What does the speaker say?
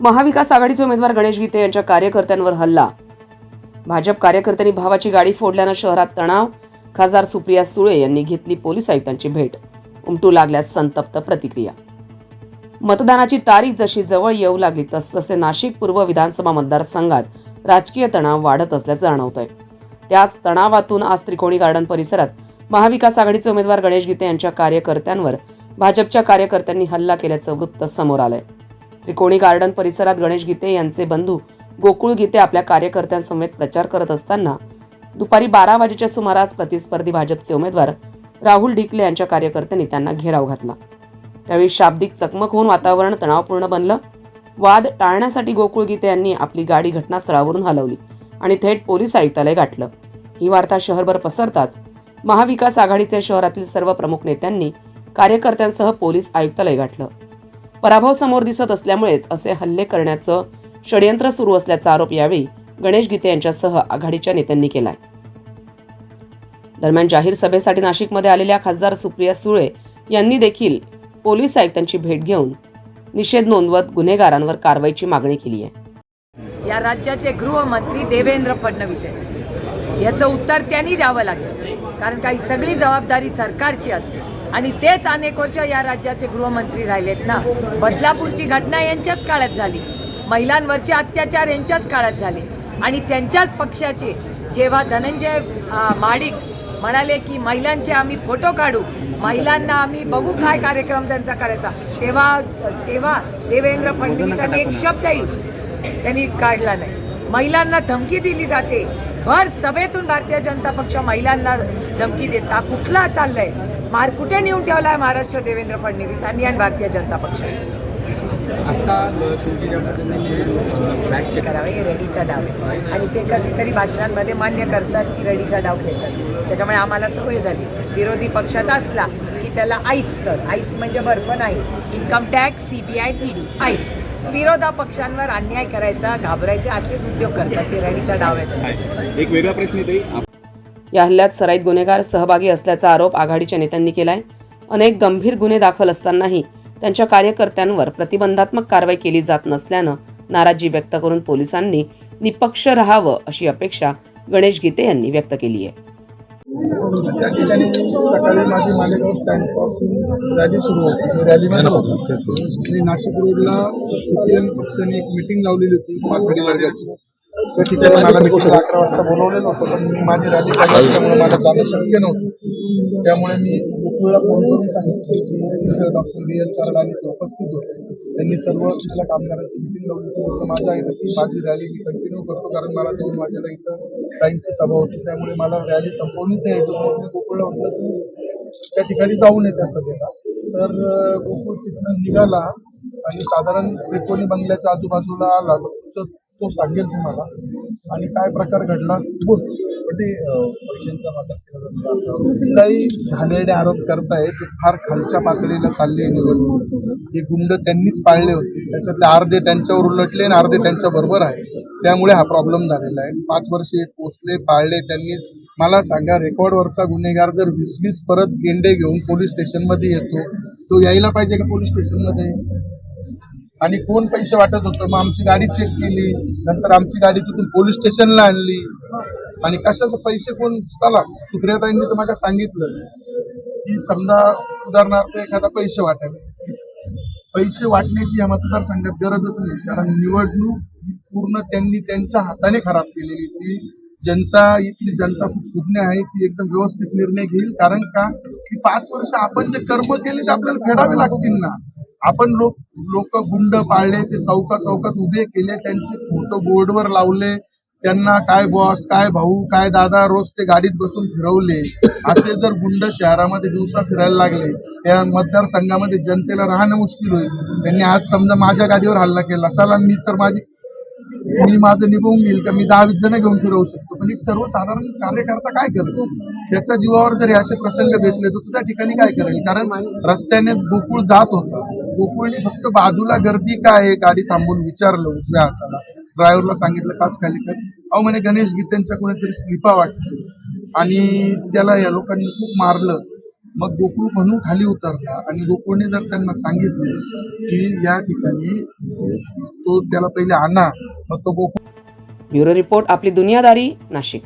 महाविकास आघाडीचे उमेदवार गणेश गीते यांच्या कार्यकर्त्यांवर हल्ला. भाजप कार्यकर्त्यांनी भावाची गाडी फोडल्यानं शहरात तणाव. खासदार सुप्रिया सुळे यांनी घेतली पोलीस आयुक्तांची भेट. उमटू लागल्यास संतप्त प्रतिक्रिया. मतदानाची तारीख जशी जवळ येऊ लागली तसतसे नाशिक पूर्व विधानसभा मतदारसंघात राजकीय तणाव वाढत असल्याचं जाणवतंय. त्याच तणावातून आज त्रिकोणी गार्डन परिसरात महाविकास आघाडीचे उमेदवार गणेश गीते यांच्या कार्यकर्त्यांवर भाजपच्या कार्यकर्त्यांनी हल्ला केल्याचं वृत्त समोर आलंय. त्रिकोणी गार्डन परिसरात गणेश गीते यांचे बंधू गोकुळ गीते आपल्या कार्यकर्त्यांसमवेत प्रचार करत असताना दुपारी बारा वाजेच्या सुमारास प्रतिस्पर्धी भाजपचे उमेदवार राहुल ढिकले यांच्या कार्यकर्त्यांनी त्यांना घेराव घातला. त्यावेळी शाब्दिक चकमक होऊन वातावरण तणावपूर्ण बनलं. वाद टाळण्यासाठी गोकुळ गीते यांनी आपली गाडी घटनास्थळावरून हलवली आणि थेट पोलीस आयुक्तालय गाठलं. ही वार्ता शहरभर पसरताच महाविकास आघाडीचे शहरातील सर्व प्रमुख नेत्यांनी कार्यकर्त्यांसह पोलीस आयुक्तालय गाठलं. पराभव समोर दिसत असल्यामुळेच असे हल्ले करण्याचं षडयंत्र सुरू असल्याचा आरोप यावेळी गणेश गीते यांच्यासह आघाडीच्या नेत्यांनी केलाय. दरम्यान जाहीर सभेसाठी नाशिकमध्ये आलेल्या खासदार सुप्रिया सुळे यांनी देखील पोलीस आयुक्तांची भेट घेऊन निषेध नोंदवत गुन्हेगारांवर कारवाईची मागणी केली आहे. या राज्याचे गृहमंत्री देवेंद्र फडणवीस आहेत. याचं उत्तर त्यांनी द्यावं लागेल. कारण काही सगळी जबाबदारी सरकारची असते. आणि तेच अनेक वर्ष या राज्याचे गृहमंत्री राहिलेत ना. बदलापूरची घटना यांच्याच काळात झाली. महिलांवरचे अत्याचार यांच्याच काळात झाले. आणि त्यांच्याच पक्षाचे जेव्हा धनंजय माडिक म्हणाले की महिलांचे आम्ही फोटो काढू. महिलांना आम्ही बघू काय कार्यक्रम त्यांचा करायचा. तेव्हा तेव्हा देवेंद्र फडणवीसांनी एक शब्दही त्यांनी काढला नाही. महिलांना धमकी दिली जाते. भर सभेतून भारतीय जनता पक्ष महिलांना धमकी देता कुठला चाललंय? मार कुठे नेऊन ठेवलाय महाराष्ट्र देवेंद्र फडणवीसांनी आणि भारतीय जनता पक्ष? करावे हे रडीचा डाव. आणि ते कधीतरी भाषणांमध्ये मान्य करतात की रडीचा डाव खेळतात त्याच्यामुळे आम्हाला सवय झाली. विरोधी पक्षात असला की त्याला आईस कर. आईस म्हणजे बर्फ नाही. Income tax CBI ED ICE विरोधा पक्षांवर अन्याय करायचा घाबरायचे असेच उद्योग करतात. ते रडीचा डाव आहे. एक वेगळा प्रश्न येते या हल्ल्यात सराईत गुन्हेगार सहभागी असल्याचा आरोप आघाडीच्या नेत्यांनी केलाय. अनेक गंभीर गुन्हे दाखल असतानाही त्यांच्या कार्यकर्त्यांवर प्रतिबंधात्मक कारवाई केली जात नसल्यानं नाराजी व्यक्त करून पोलिसांनी निपक्ष राहावं अशी अपेक्षा गणेश गीते यांनी व्यक्त केली आहे. त्या ठिकाणी सकाळी माझी मालेगाव स्टँडपासून रॅली सुरू होती. मी रॅलीमध्ये होतो. आणि नाशिक रोडला सीपीएम पक्षाने एक मिटिंग लावलेली होती. माथाडी वर्गाची. त्या ठिकाणी मला मिटिंग अकरा वाजता बोलवलेलं होतं पण मी माझी रॅली मला जाणं शक्य नव्हतं. त्यामुळे मी गोकुळला फोन करून सांगितलं की डॉक्टर बी एल आणि ते उपस्थित होते. त्यांनी सर्व तिथल्या कामगारांची मिटिंग लावली होती म्हटलं माझ्या आहे की माझी रॅली मी कंटिन्यू करतो कारण मला दोन वाजेला इथं टाईमची सभा होती. त्यामुळे मला रॅली संपवणीच यायचं मग मी गोकुळला म्हटलं की त्या ठिकाणी जाऊ नये त्या सभेला. तर गोकुळ तिथनं निघाला आणि साधारण त्रिकोणी बंगल्याच्या आजूबाजूला आला. तर तो सांगेल तुम्हाला. आणि काय प्रकार घडला बोल पण ते पैशांचा वाटप केला जातो काही घाणेरडे आरोप करताय ते फार खालच्या पातळीला चालले आहे निवडणूक. हे गुंड त्यांनीच पाळले होते. त्याच्यातले अर्धे त्यांच्यावर उलटले आणि अर्धे त्यांच्या बरोबर आहे. त्यामुळे हा प्रॉब्लेम झालेला आहे. पाच वर्षे पोचले पाळले त्यांनी. मला सांगा रेकॉर्डवरचा गुन्हेगार जर वीस वीस परत गेंडे घेऊन पोलीस स्टेशनमध्ये येतो तो यायला पाहिजे का पोलीस स्टेशनमध्ये? आणि कोण पैसे वाटत होतं? मग आमची गाडी चेक केली. नंतर आमची गाडी तिथून पोलीस स्टेशनला आणली. आणि कशाचे पैसे कोण? चला सुप्रियाताईंनी तर मला सांगितलं. की समजा उदाहरणार्थ एखादा पैसे वाटायला पैसे वाटण्याची या मतदारसंघात गरजच नाही. कारण निवडणूक ही पूर्ण त्यांनी त्यांच्या हाताने खराब केलेली ती जनता इथली जनता खूप सुज्ञ आहे. ती एकदम व्यवस्थित निर्णय घेईल. कारण का? की पाच वर्ष आपण जे कर्म केले ते आपल्याला फेडावे लागतील ना. आपण लोक लोक गुंड पाळले ते चौका चौकात उभे केले त्यांचे फोटो बोर्डवर लावले त्यांना काय बॉस काय भाऊ काय दादा रोज ते गाडीत बसून फिरवले. असे जर गुंड शहरामध्ये दिवसा फिरायला लागले त्या मतदारसंघामध्ये जनतेला राहणं मुश्किल होईल. त्यांनी आज समजा माझ्या गाडीवर हल्ला केला चला मी तर माझी मी माझं निभवून येईल का? मी दहा वीस जण घेऊन फिरवू शकतो. पण एक सर्वसाधारण कार्यकर्ता काय करतो त्याच्या जीवावर जरी असे प्रसंग भेटले तर तुझ्या त्या ठिकाणी काय करेल? कारण रस्त्यानेच गोकुळ जात होता. गोकुळने फक्त बाजूला गर्दी काय आहे गाडी थांबून विचारलं उजव्या हाताला. ड्रायव्हरला सांगितलं काच खाली कर. अहो म्हणे गणेश गीतेंच्या कोणीतरी स्लिपा वाटते. आणि त्याला या लोकांनी खूप मारलं. मग गोकुळ म्हणून खाली उतरला आणि गोकुळने जर त्यांना सांगितलं की या ठिकाणी तो त्याला पहिले आणा मग तो गोकुळ ब्युरो रिपोर्ट आपली दुनियादारी नाशिक.